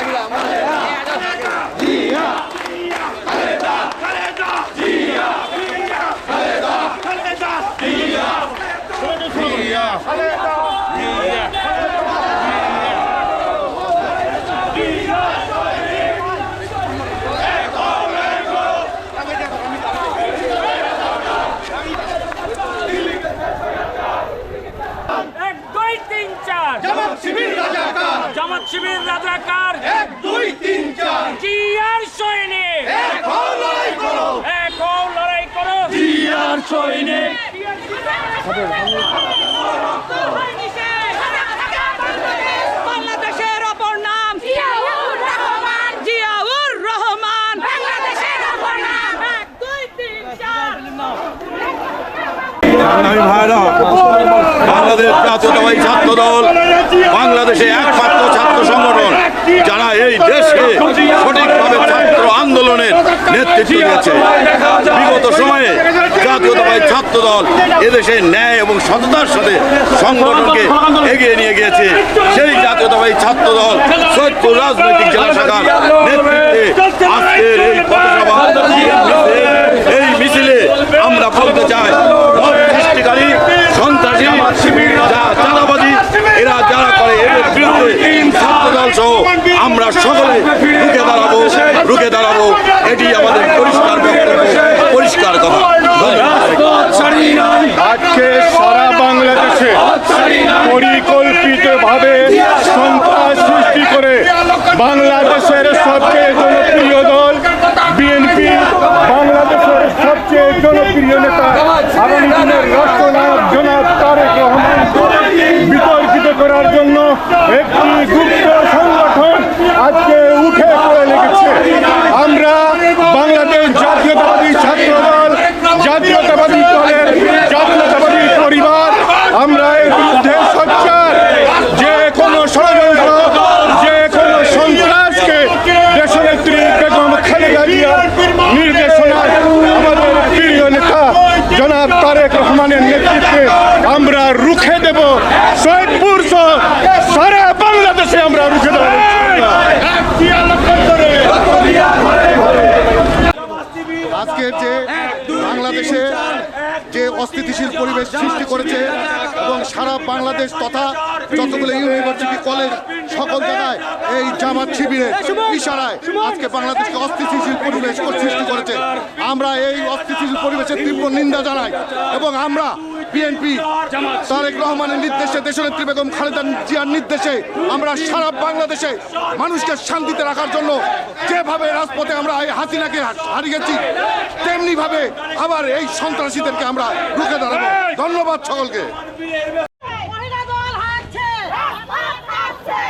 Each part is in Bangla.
你呀你呀 বাংলাদেশের অপর নাম জিয়াউর রহমান। জিয়াউর রহমান। বাংলাদেশের অপর নাম। এক দুই তিন চার। আমি ভাইরা বাংলাদেশ জাতীয়তাবাদী ছাত্র দল বাংলাদেশে একমাত্র ছাত্র সংগঠন যারা এই দেশকে সঠিকভাবে ছাত্র আন্দোলনের নেতৃত্ব দিয়েছে। ছাত্র দল এদেশে ন্যায় এবং সততার সাথে সংগঠনকে এগিয়ে নিয়ে গিয়েছে। সেই জাতীয়তাবাদী ছাত্র দল সৈয়দপুর রাজনৈতিক জেলা শাখার নেতৃত্বে আজকের এই এই মিছিলে আমরা বলতে চাই মত সৃষ্টিকারী সন্ত্রাসী যা চাঁদাবাজি এরা যারা করে এদের বিরুদ্ধে ছাত্রদল সহ আমরা সকলে রুখে দাঁড়াবো রুখে দাঁড়াবো এটি আমাদের পরিষ্কার বক্তব্য পরিষ্কার কথা ধন্যবাদ। আজকে সারা বাংলাদেশে পরিকল্পিতভাবে সন্ত্রাস সৃষ্টি করে বাংলাদেশের সবচেয়ে জনপ্রিয় দল বিএনপি। বাংলাদেশের সবচেয়ে জনপ্রিয় নেতা আগামী দিনের রাষ্ট্রনায়ক জনাব তারেক রহমানকে বিতর্কিত করার জন্য একটি গুপ্ত সংগঠন আজকে উঠে পড়ে লেগেছে আমরা বাংলাদেশ জাতীয়তাবাদী ছাত্র দল জাতীয়তাবাদী দলের জাতীয়তাবাদী পরিবার আমরা এর বিরুদ্ধে সোচ্চার। যে কোনো ষড়যন্ত্র, যে কোনো সন্ত্রাসকে দেশনেত্রী বেগম খালেদা জিয়ার নির্দেশনায় আমাদের প্রিয় নেতা জনাব তারেক রহমানের নেতৃত্বে আমরা রুখে দেব। সৈয়দপুর সারা বাংলাদেশে আমরা রুখে দেব। আজকে যে বাংলাদেশে অস্থিতিশীল পরিবেশ সৃষ্টি করেছে এবং সারা বাংলাদেশ তথা যতগুলো ইউনিভার্সিটি, কলেজ সকল জায়গায় এই জামাত শিবিরের ইশারায় আজকে বাংলাদেশকে অস্থিতিশীল পরিবেশ করেছে। আমরা এই অস্থিতিশীল পরিবেশের তীব্র নিন্দা জানাই এবং আমরা বিএনপি তারেক রহমানের নির্দেশে দেশের দেশনেত্রী বেগম খালেদা জিয়ার নির্দেশে আমরা সারা বাংলাদেশে মানুষকে শান্তিতে রাখার জন্য যেভাবে রাজপথে আমরা এই হাসিনাকে হারিয়েছি তেমনি ভাবে আবার এই সন্ত্রাসীদেরকে আমরা রুখে দাঁড়াবো। ধন্যবাদ সকলকে মহিলা দল হাঁটছে হাঁটছে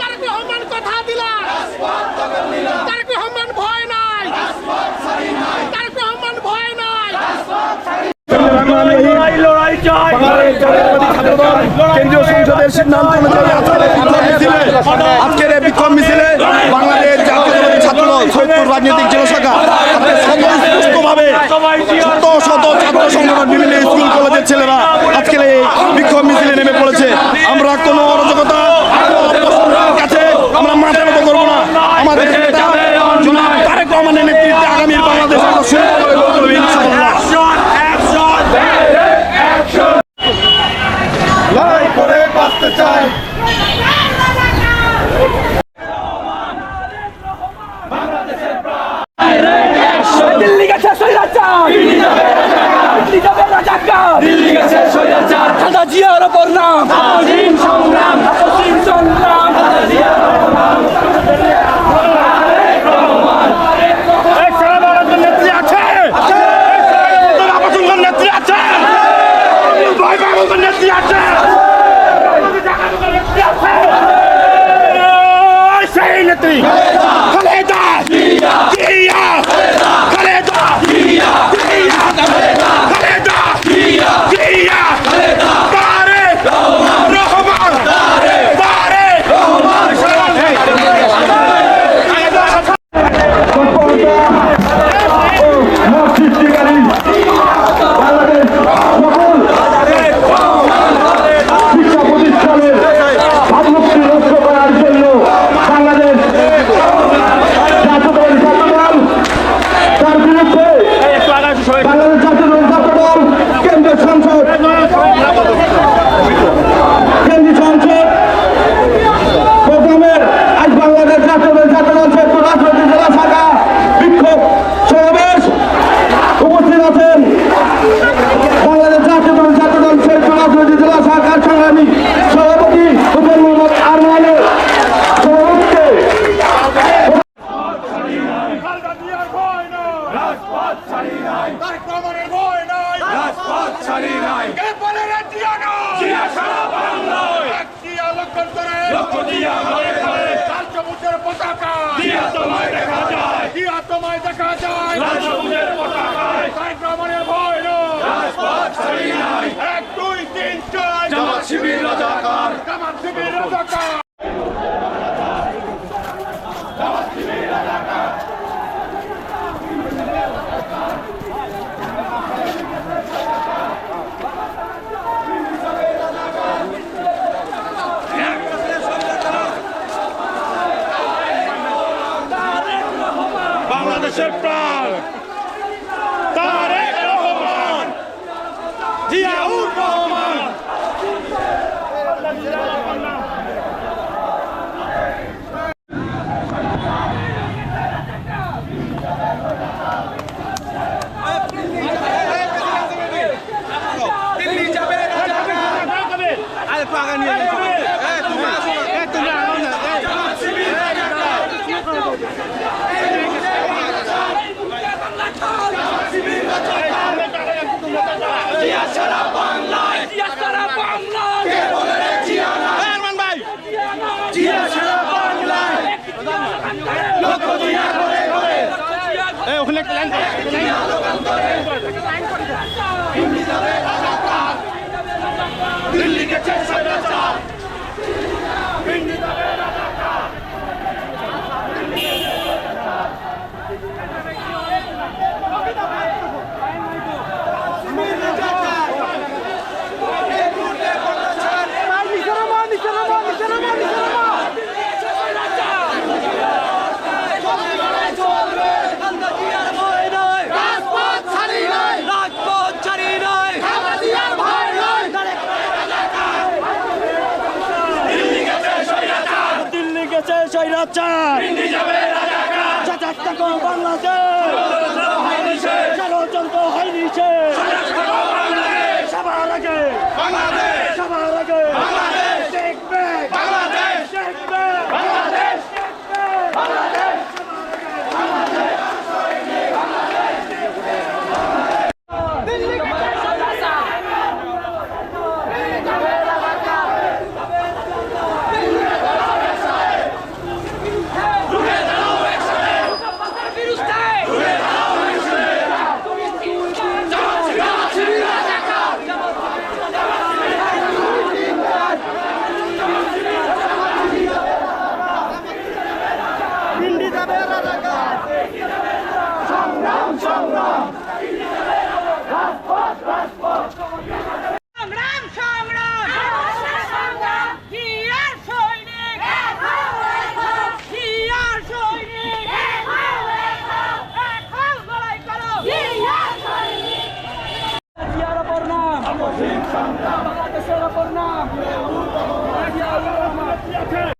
তারেক রহমান কথা দিলা তারেক রহমান ভয় নাই তারেক রহমান ভয় নাই কেন্দ্রীয় সংসদের সিদ্ধান্ত অনুযায়ী আজকের এই বিক্ষোভ মিছিলে, আজকের এই ছাত্র বাংলাদেশ ছাত্রদল, সৈয়দপুর রাজনৈতিক জেলা জামাত দিল্লি গেছে স্বৈরাচার রাজপথ গেছে স্বৈরাচার বাংলাদেশ।